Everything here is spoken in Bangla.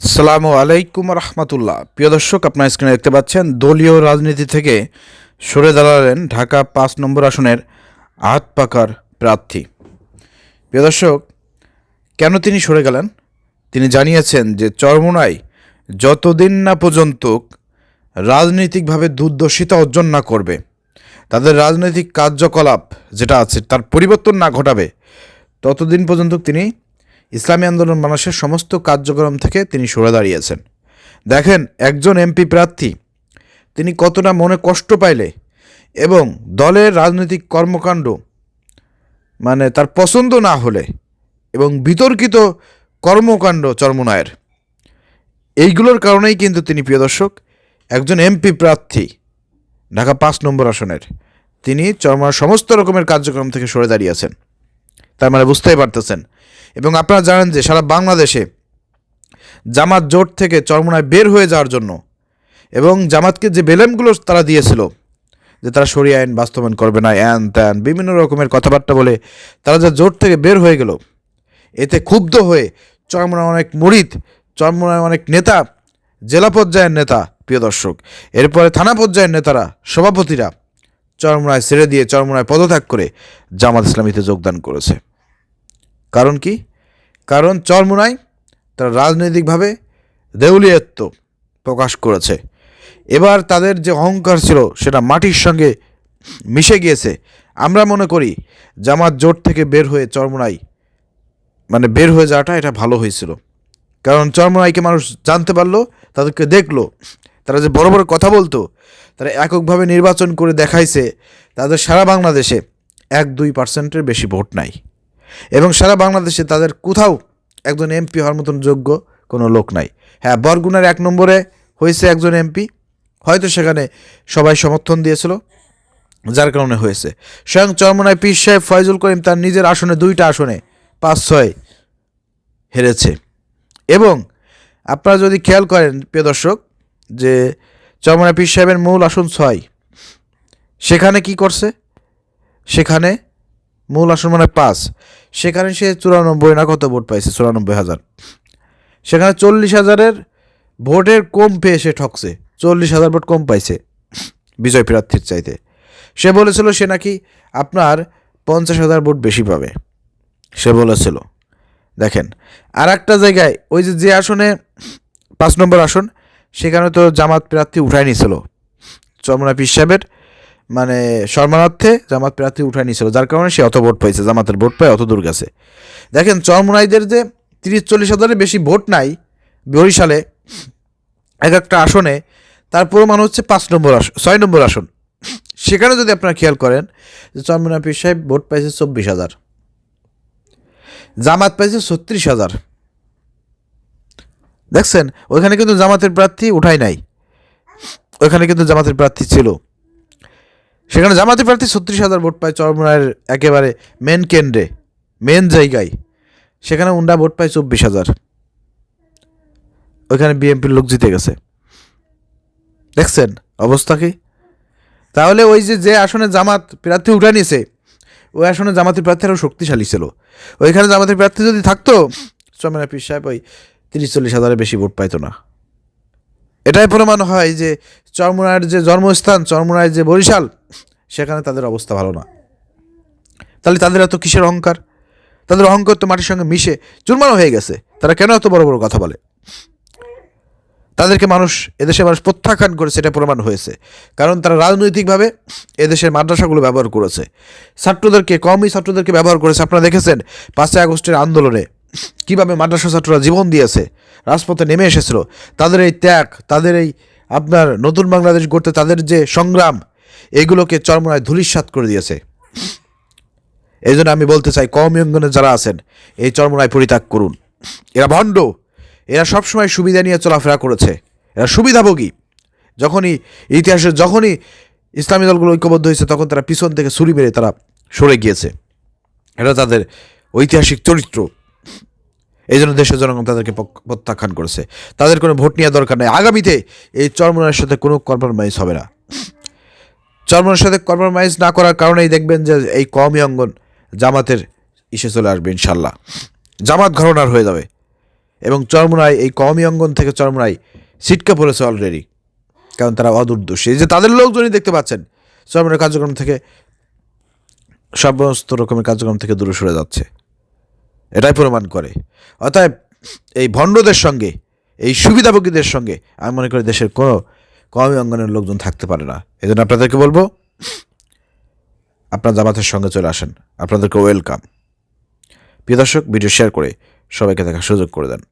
সালামু আলাইকুম রহমতুল্লাহ। প্রিয় দর্শক, আপনার স্ক্রিনে দেখতে পাচ্ছেন, দলীয় রাজনীতি থেকে সরে দাঁড়ালেন ঢাকা পাঁচ নম্বর আসনের আহাত পাকার প্রার্থী। প্রিয় দর্শক, কেন তিনি সরে গেলেন? তিনি জানিয়েছেন যে চরমোনাই যতদিন না পর্যন্ত রাজনৈতিকভাবে দুর্দর্শিতা অর্জন না করবে, তাদের রাজনৈতিক কার্যকলাপ যেটা আছে, তার পরিবর্তন না ঘটাবে, ততদিন পর্যন্ত তিনি ইসলামী আন্দোলন মানুষের সমস্ত কার্যক্রম থেকে তিনি সরে দাঁড়িয়েছেন। দেখেন, একজন এমপি প্রার্থী, তিনি কতটা মনে কষ্ট পাইলে এবং দলের রাজনৈতিক কর্মকাণ্ড মানে তার পছন্দ না হলে এবং বিতর্কিত কর্মকাণ্ড চর্মনায়ের। এইগুলোর কারণেই কিন্তু তিনি, প্রিয় দর্শক, একজন এমপি প্রার্থী, ঢাকা পাঁচ নম্বর আসনের, তিনি চর্মার সমস্ত রকমের কার্যক্রম থেকে সরে দাঁড়িয়েছেন। তার মানে বুঝতেই পারতেছেন এবং আপনারা জানেন যে সারা বাংলাদেশে জামাত জোট থেকে চরমোনায় বের হয়ে যাওয়ার জন্য এবং জামাতকে যে বেলেমগুলো তারা দিয়েছিল, যে তারা সরিয়ে আইন বাস্তবায়ন করবে না অ্যান ত্যান, বিভিন্ন রকমের কথাবার্তা বলে তারা যে জোট থেকে বের হয়ে গেল, এতে ক্ষুব্ধ হয়ে চরমোনায় অনেক মুরিদ চরমোনায় অনেক নেতা, জেলা পর্যায়ের নেতা, প্রিয় দর্শক, এরপরে থানা পর্যায়ের নেতারা, সভাপতিরা চরমোনায় ছেড়ে দিয়ে চরমোনায় পদত্যাগ করে জামাত ইসলামীতে যোগদান করেছে। কারণ কি? কারণ চরমোনাই তারা রাজনৈতিকভাবে দেউলিয়ত্ব প্রকাশ করেছে। এবার তাদের যে অহংকার ছিল সেটা মাটির সঙ্গে মিশে গিয়েছে। আমরা মনে করি জামাত জোট থেকে বের হয়ে চরমোনাই মানে বের হয়ে যাওয়াটা এটা ভালো হয়েছিল। কারণ চরমোনাইকে মানুষ জানতে পারল, তাদেরকে দেখল, তারা যে বড় বড় কথা বলতো, তারা এককভাবে নির্বাচন করে দেখাইছে, তাদের সারা বাংলাদেশে এক দুই পার্সেন্টের বেশি ভোট নাই। এবং সারা বাংলাদেশে তাদের কোথাও একজন এমপি হওয়ার মতন যোগ্য কোনো লোক নাই। হ্যাঁ বরগুনার এক নম্বরে হয়েছে একজন এমপি। হয়তো সেখানে সবাই সমর্থন দিয়েছিল, যার কারণে হয়েছে। স্বয়ং চরমনায় পীর সাহেব ফয়জুল করিম তার নিজের আসনে দুইটা আসনে পাঁচ ছয় হেরেছে। এবং আপনারা যদি খেয়াল করেন, প্রিয় দর্শক, যে চরমনায় পীর সাহেবের মূল আসন ছয়, সেখানে কি করছে? সেখানে মূল আসন মানে পাঁচ। সেখানে সে চুরানব্বই না কত ভোট পাইছে? চুরানব্বই হাজার। সেখানে চল্লিশ হাজারের ভোটের কম পেয়ে সে ঠকছে। চল্লিশ হাজার ভোট কম পাইছে বিজয় প্রার্থীর চাইতে। সে বলেছিল সে নাকি আপনার পঞ্চাশ হাজার ভোট বেশি পাবে। সে বলেছিল। দেখেন আর একটা জায়গায় ওই যে যে আসনে পাঁচ নম্বর আসন, সেখানে তো জামাত প্রার্থী উঠাই নিয়েছিল চমনা পীর সাহেবের মানে সম্মানার্থে জামাত প্রার্থী উঠায় নিয়েছিল, যার কারণে সে অত ভোট পাইছে, জামাতের ভোট পায় অত দূর গেছে। দেখেন, চরমনাইদের যে তিরিশ চল্লিশ হাজারের বেশি ভোট নাই বরিশালে, এক একটা আসনে, তার প্রমাণ হচ্ছে পাঁচ নম্বর আসন ছয় নম্বর আসন। সেখানে যদি আপনারা খেয়াল করেন, যে চরমনা পীর সাহেব ভোট পাইছে চব্বিশ হাজার, জামাত পাইছে ছত্রিশ হাজার। দেখছেন, ওইখানে কিন্তু জামাতের প্রার্থী উঠাই নাই। ওইখানে কিন্তু জামাতের প্রার্থী ছিল। সেখানে জামাতি প্রার্থী ছত্রিশ হাজার ভোট পায় চরমনায়ের একেবারে মেন কেন্দ্রে মেন জায়গায়। সেখানে উন্ডা ভোট পায় চব্বিশ হাজার। ওইখানে বিএনপির লোক জিতে গেছে। দেখছেন অবস্থা কি? তাহলে ওই যে যে আসনে জামাত প্রার্থী উঠে নিয়েছে ওই আসনে জামাতের প্রার্থী আরও শক্তিশালী ছিল। ওইখানে জামাতের প্রার্থী যদি থাকতো চরমনা পীর সাহেব ওই তিরিশ চল্লিশ হাজারের বেশি ভোট পাইতো না। এটাই প্রমাণ হয় যে চরমুনায়ের যে জন্মস্থান চরমুনায়ের যে বরিশাল, সেখানে তাদের অবস্থা ভালো না। তাহলে তাদের এত কিসের অহংকার? তাদের অহংকার তো মাটির সঙ্গে মিশে চুরমানো হয়ে গেছে। তারা কেন এত বড় বড় কথা বলে? তাদেরকে মানুষ, এদেশের মানুষ প্রত্যাখ্যান করেছে, এটা প্রমাণ হয়েছে। কারণ তারা রাজনৈতিকভাবে এদেশের মাদ্রাসাগুলো ব্যবহার করেছে। ছাত্রদেরকে কমই ছাত্রদেরকে ব্যবহার করেছে। আপনারা দেখেছেন, পাঁচই আগস্টের আন্দোলনে কীভাবে মাদ্রাসা ছাত্ররা জীবন দিয়েছে, রাজপথে নেমে এসেছিল, তাদের এই ত্যাগ, তাদের এই আপনার নতুন বাংলাদেশ গড়তে তাদের যে সংগ্রাম, এগুলোকে চরমনায় ধূলিসাৎ করে দিয়েছে। এই জন্য আমি বলতে চাই কম অঙ্গনে যারা আছেন, এই চরমনায় পরিত্যাগ করুন। এরা ভণ্ড, এরা সবসময় সুবিধা নিয়ে চলাফেরা করেছে। এরা সুবিধাভোগী। যখনই ইতিহাসে যখনই ইসলামী দলগুলো ঐক্যবদ্ধ হয়েছে, তখন তারা পিছন থেকে ছুরি মেরে তারা সরে গিয়েছে। এটা তাদের ঐতিহাসিক চরিত্র। এই জন্য দেশের জনগণ তাদেরকে প্রত্যাখ্যান করেছে। তাদের কোনো ভোট নেওয়া দরকার নেই। আগামীতে এই চরমনের সাথে কোনো কম্প্রোমাইজ হবে না। চরমনের সাথে কম্প্রোমাইজ না করার কারণেই দেখবেন যে এই কমই অঙ্গন জামাতের ইসে চলে আসবে ইনশাল্লাহ জামাত ঘরনার হয়ে যাবে। এবং চরমুনাই এই কওমি অঙ্গন থেকে চরমুনাই সিটকা পড়েছে অলরেডি কারণ তারা অদূরদর্শী। যে তাদের লোকজনই দেখতে পাচ্ছেন চরমুনাই কার্যক্রম থেকে সমস্ত রকমের কার্যক্রম থেকে দূরে সরে যাচ্ছে। এটাই প্রমাণ করে। অতএব এই ভণ্ডদের সঙ্গে, এই সুবিধাভোগীদের সঙ্গে আমি মনে করি দেশের কোনো কমই অঙ্গনের লোকজন থাকতে পারে না। এই জন্য আপনাদেরকে বলব, আপনার জামাতের সঙ্গে চলে আসেন। আপনাদেরকে ওয়েলকাম প্রিয় দর্শক ভিডিও শেয়ার করে সবাইকে দেখার সুযোগ করে দেন।